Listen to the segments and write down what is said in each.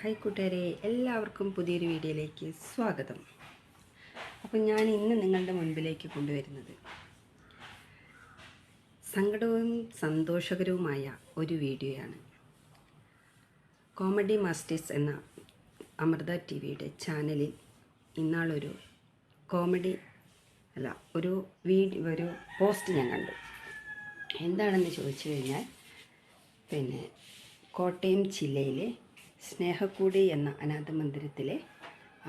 Hi കൂട്ടുകാരെ എല്ലാവർക്കും പുതിയൊരു വീഡിയോയിലേക്ക് സ്വാഗതം. അപ്പം ഞാൻ ഇന്ന് നിങ്ങളുടെ മുൻപിലേക്ക് കൊണ്ടുവരുന്നത് സങ്കടവും സന്തോഷകരവുമായ ഒരു വീഡിയോയാണ്. കോമഡി മാസ്റ്റേഴ്സ് എന്ന അമൃത ടി വിയുടെ ചാനലിൽ ഇന്നാളൊരു കോമഡി അല്ല ഒരു വീഡിയോ ഒരു പോസ്റ്റ് ഞാൻ കണ്ടു. എന്താണെന്ന് ചോദിച്ചു കഴിഞ്ഞാൽ പിന്നെ കോട്ടയം ജില്ലയിലെ സ്നേഹക്കൂടി എന്ന അനാഥ മന്ദിരത്തിലെ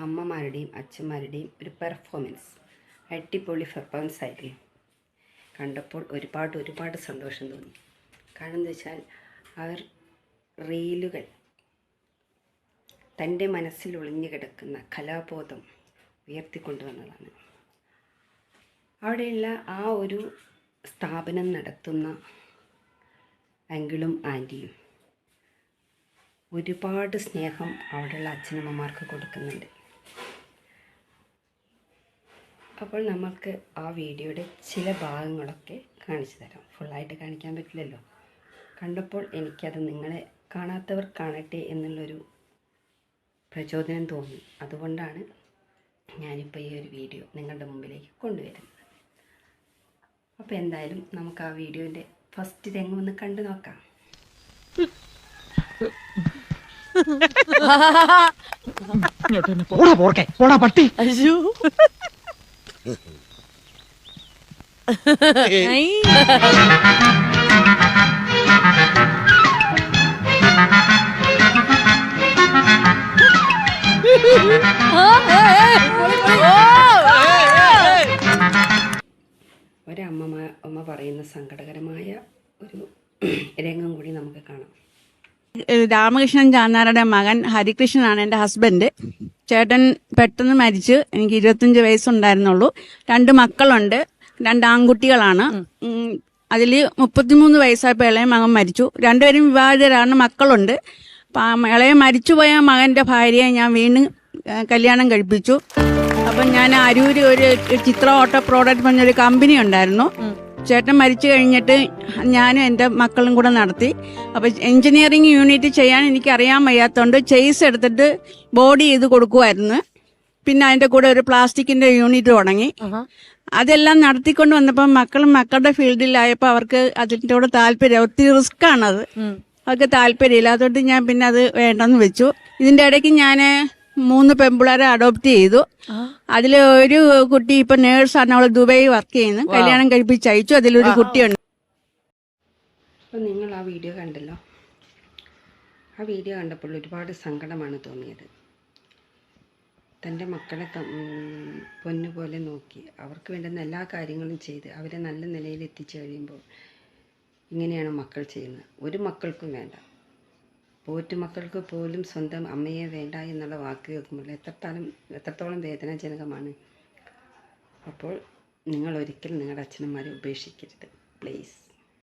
അമ്മമാരുടെയും അച്ഛന്മാരുടെയും ഒരു പെർഫോമൻസ് അടിപൊളി പെർഫോമൻസ് ആയിരുന്നു. കണ്ടപ്പോൾ ഒരുപാട് ഒരുപാട് സന്തോഷം തോന്നി. കാരണം എന്താ വെച്ചാൽ അവർ റീലുകൾ തന്റെ മനസ്സിൽ ഒളിഞ്ഞു കിടക്കുന്ന കലാബോധം ഉയർത്തിക്കൊണ്ടുവന്നതാണ് അവിടെയുള്ള ആ ഒരു സ്ഥാപനം നടത്തുന്ന അങ്കിളും ആന്റിയും ഒരുപാട് സ്നേഹം അവിടെയുള്ള അച്ഛനമ്മമാർക്ക് കൊടുക്കുന്നുണ്ട്. അപ്പോൾ നമുക്ക് ആ വീഡിയോയുടെ ചില ഭാഗങ്ങളൊക്കെ കാണിച്ചു തരാം. ഫുള്ളായിട്ട് കാണിക്കാൻ പറ്റില്ലല്ലോ. കണ്ടപ്പോൾ എനിക്കത് നിങ്ങളെ കാണാത്തവർ കാണട്ടെ എന്നുള്ളൊരു പ്രചോദനം തോന്നി. അതുകൊണ്ടാണ് ഞാനിപ്പോൾ ഈ ഒരു വീഡിയോ നിങ്ങളുടെ മുമ്പിലേക്ക് കൊണ്ടുവരുന്നത്. അപ്പോൾ എന്തായാലും നമുക്ക് ആ വീഡിയോന്റെ ഫസ്റ്റ് രംഗം ഒന്ന് കണ്ടു നോക്കാം. പോടാ പട്ടി അയ്യോ. ഒരമ്മ അമ്മ പറയുന്ന സങ്കടകരമായ ഒരു രംഗം കൂടി നമുക്ക് കാണാം രാമകൃഷ്ണൻ ചാന്നാരുടെ മകൻ ഹരികൃഷ്ണനാണ് എന്റെ ഹസ്ബൻഡ് ചേട്ടൻ പെട്ടെന്ന് മരിച്ച് എനിക്ക് ഇരുപത്തഞ്ച് വയസ്സുണ്ടായിരുന്നുള്ളൂ. രണ്ട് മക്കളുണ്ട് രണ്ട് ആൺകുട്ടികളാണ്. അതിൽ മുപ്പത്തിമൂന്ന് വയസ്സായപ്പോൾ ഇളയ മകൻ മരിച്ചു. രണ്ടുപേരും വിവാഹിതരാണ് മക്കളുണ്ട്. അപ്പം ഇളയ മരിച്ചുപോയ മകന്റെ ഭാര്യയെ ഞാൻ വീണ്ടും കല്യാണം കഴിപ്പിച്ചു. അപ്പം ഞാൻ അരൂര് ഒരു ചിത്ര ഓട്ടോ പ്രോഡക്റ്റ് പറഞ്ഞൊരു കമ്പനി ഉണ്ടായിരുന്നു. ചേട്ടൻ മരിച്ചു കഴിഞ്ഞിട്ട് ഞാനും എന്റെ മക്കളും കൂടെ നടത്തി. അപ്പം എഞ്ചിനീയറിംഗ് യൂണിറ്റ് ചെയ്യാൻ എനിക്ക് അറിയാൻ വയ്യാത്തതുകൊണ്ട് ചെയ്സ് എടുത്തിട്ട് ബോഡി ചെയ്ത് കൊടുക്കുമായിരുന്നു പിന്നെ അതിന്റെ കൂടെ ഒരു പ്ലാസ്റ്റിക്കിന്റെ യൂണിറ്റ് തുടങ്ങി. അതെല്ലാം നടത്തിക്കൊണ്ട് വന്നപ്പോൾ മക്കളും മക്കളുടെ ഫീൽഡിലായപ്പോൾ അവർക്ക് അതിന്റെ കൂടെ താല്പര്യം ഒത്തിരി റിസ്ക് ആണത് അവർക്ക് താല്പര്യമില്ല. അതുകൊണ്ട് ഞാൻ പിന്നെ അത് വേണ്ടെന്ന് വെച്ചു. ഇതിന്റെ ഇടയ്ക്ക് ഞാൻ മൂന്ന് പെമ്പിളരെ അഡോപ്റ്റ് ചെയ്തു. അതിൽ ഒരു കുട്ടി ഇപ്പൊ നേഴ്സാണ് അവൾ ദുബായി വർക്ക് ചെയ്യുന്നു. കല്യാണം കഴിപ്പിച്ച് അയച്ചു അതിലൊരു കുട്ടിയുണ്ട്. അപ്പോൾ നിങ്ങൾ ആ വീഡിയോ കണ്ടല്ലോ? ആ വീഡിയോ കണ്ടപ്പോൾ ഒരുപാട് സങ്കടമാണ് തോന്നിയത്. തന്റെ മക്കളെ പൊന്നുപോലെ നോക്കി. അവർക്ക് വേണ്ടുന്ന എല്ലാ കാര്യങ്ങളും ചെയ്ത് അവരെ നല്ല നിലയിൽ എത്തിച്ചു കഴിയുമ്പോൾ ഇങ്ങനെയാണ് മക്കൾ ചെയ്യുന്നത്. ഒരു മക്കൾക്കും വേണ്ട. പോറ്റുമക്കൾക്ക് പോലും സ്വന്തം അമ്മയെ വേണ്ട എന്നുള്ള വാക്ക് കേൾക്കുമ്പോൾ എത്രത്തോളം എത്രത്തോളം വേദനാജനകമാണ്. അപ്പോൾ നിങ്ങൾ ഒരിക്കലും നിങ്ങളുടെ അച്ഛനന്മാരെ ഉപേക്ഷിക്കരുത്. പ്ലീസ്